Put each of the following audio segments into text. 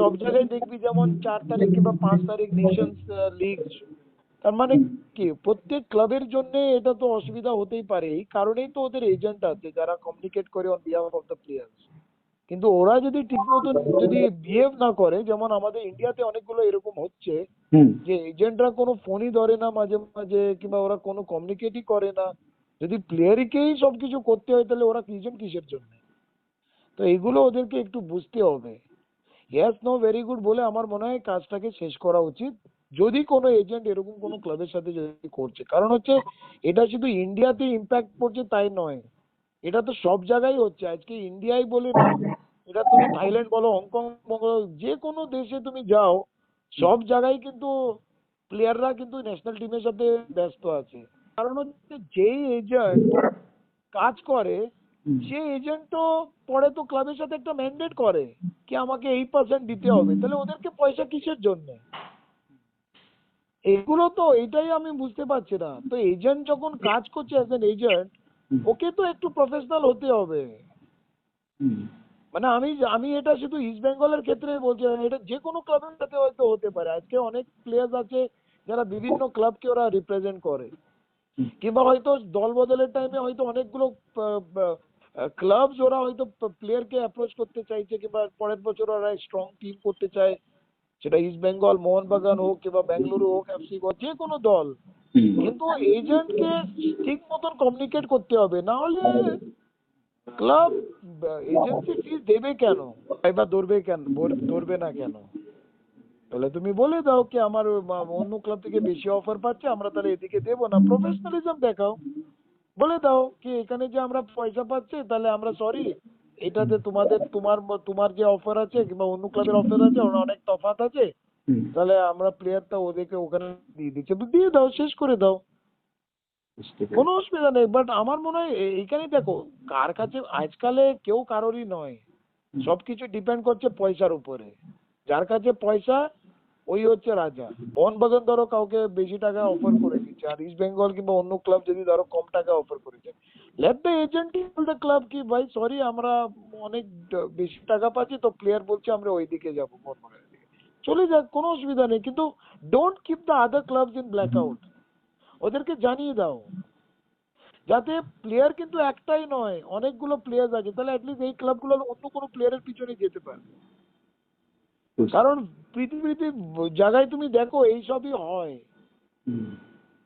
সব জায়গায় দেখবি যেমন চার তারিখ কিংবা পাঁচ তারিখ নেশনস লিগ তার মানে কি? প্রত্যেক ক্লাবের জন্য এটা তো অসুবিধা হতেই পারে। এই কারণেই তো ওদের এজেন্ট আছে যারা কমিউনিকেট করে on behalf of the players কিন্তু ওরা যদি ঠিক মতন যদি বিহেভ না করে যেমন আমাদের ইন্ডিয়াতে অনেকগুলো এরকম হচ্ছে যে এজেন্টরা কোনো ফোনই ধরে না মাঝে মাঝে কিংবা ওরা কোনো কমিউনিকেটই করে না। যদি প্লেয়ারকেই সব কিছু করতে হয় তাহলে ওরা কিজন কিসের জন্য? তো এগুলো ওদেরকে একটু বুঝতে হবে। ইয়েস নো ভেরি গুড বলে আমার মনে হয় কাজটাকে শেষ করা উচিত। যদি কোনো এজেন্ট এরকম কোনো ক্লাবের সাথে যদি করছে কারণ হচ্ছে এটা শুধু ইন্ডিয়াতে ইম্প্যাক্ট পড়ছে তাই নয়। এটা তো সব জায়গায় হচ্ছে। আজকে ইন্ডিয়াই বলে না এটা তুমি থাইল্যান্ড বলো হংকং বলো যে কোনো দেশে তুমি যাও সব জায়গায় কিন্তু প্লেয়াররা কিন্তু ন্যাশনাল টিমের সাথে ব্যস্ত আছে। কারণ হচ্ছে যেই এজেন্ট কাজ করে। সে এজেন্ট তো পরে তো ক্লাবের সাথে একটা ম্যান্ডেট করে। কি আমাকে এই পার্সেন্ট দিতে হবে। তাহলে ওদেরকে পয়সা কিসের জন্য? এগুলো তো এটাই আমি বুঝতে পারছি না। তো এজেন্ট যখন কাজ করছে অ্যাজ এন এজেন্ট ওকে তো একটু প্রফেশনাল হতে হবে। মানে আমি আমি এটা শুধু ইস্ট বেঙ্গলের ক্ষেত্রে বলছি না, এটা যে কোনো ক্লাবের সাথে হয়তো হতে পারে। আজকে অনেক প্লেয়ার্স আছে যারা বিভিন্ন ক্লাবকে ওরা রিপ্রেজেন্ট করে। কিংবা হয়তো দল বদলের টাইমে হয়তো অনেকগুলো ক্লাবস ওরা হয়তো প্লেয়ারকে অ্যাপ্রোচ করতে চাইছে কিংবা পরের বছর ওরা স্ট্রং টিম করতে চায় সেটা ইস্ট বেঙ্গল মোহনবাগান হোক কিংবা বেঙ্গালুরু হোক এফসি হোক যে কোনো দল। কিন্তু এজেন্টকে ঠিক মতন কমিউনিকেট করতে হবে না হলে ক্লাব এজেন্সি ফিস দেবে কেন? এবার ধরবে কেন? ধরবে না কেন? তাহলে তুমি বলে দাও কি আমার অন্য ক্লাব থেকে বেশি অফার পাচ্ছে আমরা তাহলে এদিকে দেবো না। প্রফেশনালিজম দেখাও। বলে দাও কি এখানে যে আমরা পয়সা পাচ্ছি তাহলে আমরা সরি এটাতে তোমাদের তোমার তোমার যে অফার আছে কিংবা অন্য ক্লাবের অফার আছে ওরা অনেক তফাৎ আছে। তাহলে আমরা প্লেয়ারটা ওদেরকে ওখানে দিয়ে দিচ্ছি। দিয়ে দাও শেষ করে দাও। কোনো অসুবিধা নেই বাট আমার মনে হয় এ- এইখানে দেখো কার কাছে আজকালে কেউ কারোরই নয়। সবকিছু ডিপেন্ড করছে পয়সার উপরে। যার কাছে পয়সা ওই হচ্ছে রাজা। মোহনবাগান ধরো কাউকে বেশি টাকা অফার করে দিচ্ছে আর ইস্ট বেঙ্গল কিংবা অন্য ক্লাব যদি ধরো কম টাকা অফার করেছে। Let the agent the club কি, ভাই সরি আমরা অনেক বেশি টাকা পাচ্ছি, তো প্লেয়ার বলছে আমরা ওই দিকে যাব মোহনবাগানের দিকে। চলে যাক, কোনো অসুবিধা নেই, কিন্তু don't keep the other clubs in black out ওদেরকে জানিয়ে দাও। যাতে প্লেয়ার কিন্তু একটাই নয়, অনেকগুলো প্লেয়ার আছে। তাহলে অ্যাটলিস্ট এই ক্লাবগুলো অন্য কোনো প্লেয়ারের পিছনে যেতে পারে কারণ পৃথিবীতে জায়গায় তুমি দেখো এইসবই হয়।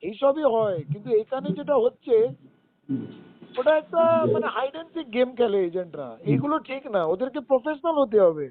এইসবই হয় কিন্তু এখানে যেটা হচ্ছে ওটা একটা মানে হাইড অ্যান্ড সিক গেম খেলে এজেন্টরা এগুলো ঠিক না ওদেরকে প্রফেশনাল হতে হবে।